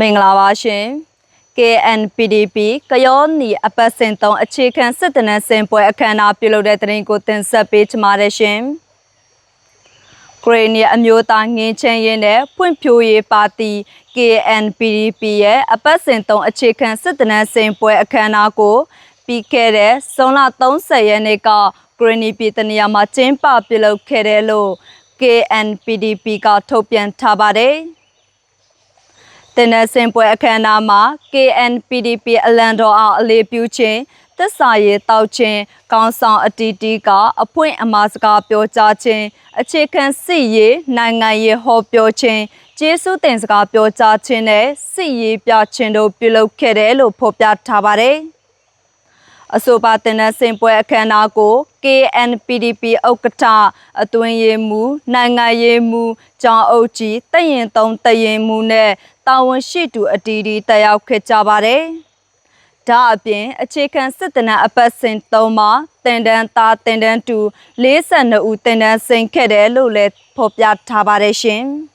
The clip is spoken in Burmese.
မင်္ဂလာပါရှင် KNPDP ကယောနီအပတ်စဉ်သုံးအခြေခံစစ်တနန်းစင်ပွဲအခမ်းအနားပြုလုပ်တဲ့တရင်ကိုတင်ဆက်ပေးချင်ပါတယ်ရှင်ဂရေနီအမျိုးသားငင်းချမ်းရေးနဲ့ဖွံ့ဖြိုးရေးပါတီ KNPDP ရဲ့အပတ်စဉ်သုံးအခြေခံစစ်တနန်းစင်ပွဲအခမ်းအနားကိုပြီးခဲ့တဲ့ဇွန်လ30ရက်နေ့ကဂရနီပြည်တနေရာမှာကျင်းပပြုလုပ်ခဲ့တယ်လို့ KNPDP ကထုတ်ပြန်ထားပါတယ်။ တင်တဲ့စင်ပွဲအခမ်းအနားမှာ KNPDP အလံတော်အောင်အလေးပြုခြင်းသစ္စာရေးတောက်ခြင်းကောင်းဆောင်အတီးတီးကအဖွင့်အမှားစကားပြောကြားခြင်းအခြေခံစစ်ရေးနိုင်ငံရေးဟောပြောခြင်းကျေးဇူးတင်စကားပြောကြားခြင်းနဲ့စစ်ရေးပြခြင်းတို့ပြုလုပ်ခဲ့တယ်လို့ဖော်ပြထားပါတယ်။ အဆိုပါတင်တဲ့စင်ပွဲအခမ်းအနားကို KNPDP ဥက္ကဋ္ဌအတွင်းရေးမှူးနိုင်ငံရေးမှူးကျောင်းအုပ်ကြီးတရင်သုံးတရင်မှူးနဲ့တာဝန်ရှိသူအတီးတီတက်ရောက်ခဲ့ကြပါတယ်။ဒါအပြင်အခြေခံစစ်တနအပတ်စဉ်3မှာတင်တန်းသားတင်တန်းတူ42ဦးတင်တန်းဆင်ခဲ့တယ်လို့လည်းဖော်ပြထားပါတယ်ရှင်။